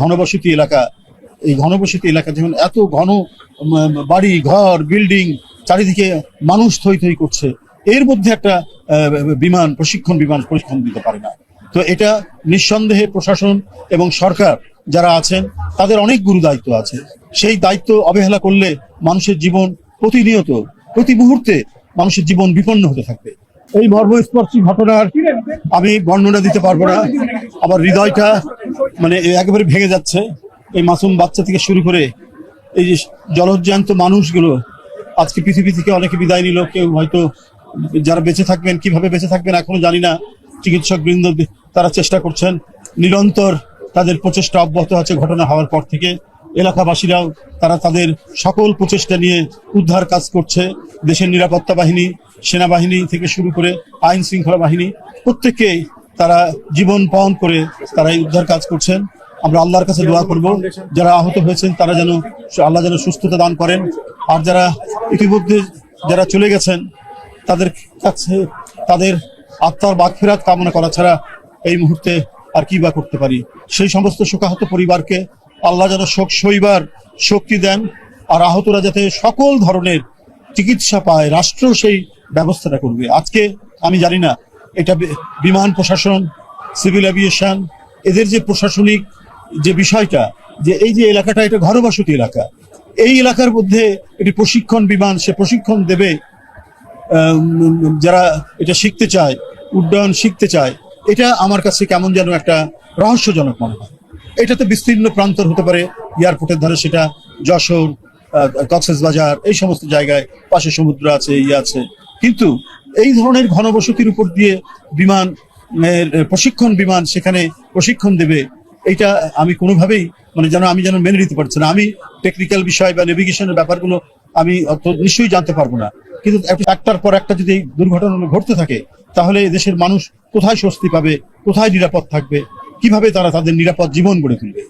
ঘনবসতি এলাকা, এই ঘনবসতি এলাকা যেমন এত ঘন বাড়ি, ঘর, বিল্ডিং, চারিদিকে মানুষ থই থই করছে। এর মধ্যে একটা বিমান, প্রশিক্ষণ বিমান প্রশিক্ষণ দিতে পারে না। তো এটা নিঃসন্দেহে প্রশাসন এবং সরকার যারা আছেন, তাদের অনেক গুরু দায়িত্ব আছে। সেই দায়িত্ব অবহেলা করলে মানুষের জীবন প্রতিনিয়ত, প্রতি মুহূর্তে মানুষের জীবন বিপন্ন হতে থাকবে। এই মর্মস্পর্শী ঘটনার আমি বর্ণনা দিতে পারব না। আমার হৃদয়টা মানে একেবারে ভেঙে যাচ্ছে। এই মাসুম বাচ্চা থেকে শুরু করে এই যে জলজ্জান্ত মানুষগুলো আজকে পৃথিবী থেকে অনেকে বিদায় নিল। কেউ হয়তো যারা বেঁচে থাকবেন, কীভাবে বেঁচে থাকবেন এখনও জানি না। চিকিৎসক বৃন্দ তারা চেষ্টা করছেন। নিরন্তর তাদের প্রচেষ্টা অব্যাহত আছে ঘটনা হওয়ার পর থেকে। এলাকাবাসীরাও তারা তাদের সকল প্রচেষ্টা নিয়ে উদ্ধার কাজ করছে। দেশের নিরাপত্তা বাহিনী, সেনাবাহিনী থেকে শুরু করে আইন শৃঙ্খলা বাহিনী, প্রত্যেককেই তারা জীবন পণ করে তারা এই উদ্ধার কাজ করছেন। আমরা আল্লাহর কাছে দোয়া করব। যারা আহত হয়েছেন, তারা যেন আল্লাহ যেন সুস্থতা দান করেন। আর যারা ইতিমধ্যে যারা চলে গেছেন, তাদের কাছে তাদের আত্মার বাগফেরাত কামনা করা ছাড়া এই মুহূর্তে আর কি বা করতে পারি? সেই সমস্ত শোকাহত পরিবারকে আল্লাহ যেন শোক সইবার শক্তি দেন, আর আহতরা যাতে সকল ধরনের চিকিৎসা পায়, রাষ্ট্র সেই ব্যবস্থাটা করবে। আজকে আমি জানি না এটা বিমান প্রশাসন, সিভিল এভিয়েশন এদের যে প্রশাসনিক যে বিষয়টা, যে এই যে এলাকাটা এটা ঘরবাসতি এলাকা, এই এলাকার মধ্যে এটি প্রশিক্ষণ বিমান, সে প্রশিক্ষণ দেবে যারা এটা শিখতে চায়, উড্ডয়ন শিখতে চায়, এটা আমার কাছে কেমন যেন একটা রহস্যজনক মনে হয়। এটা তো বিস্তীর্ণ প্রান্তর হতে পারে, এয়ারপোর্টের ধারে সেটা যশোর কক্সেস বাজার, এই সমস্ত জায়গায় পাশে সমুদ্র আছে ইয়ে আছে। কিন্তু এই ধরনের ঘনবসতির উপর দিয়ে বিমান প্রশিক্ষণ বিমান সেখানে প্রশিক্ষণ দেবে এটা আমি কোনোভাবেই মানে যেন আমি যেন মেনে নিতে পারছি না। আমি টেকনিক্যাল বিষয় বা নেভিগেশনের ব্যাপারগুলো আমি অত নিশ্চয়ই জানতে পারব না। কিন্তু একটার পর একটা যদি এই দুর্ঘটনা ঘটতে থাকে, তাহলে দেশের মানুষ কোথায় স্বস্তি পাবে, কোথায় নিরাপদ থাকবে, কীভাবে তারা তাদের নিরাপদ জীবন গড়ে তুলবে?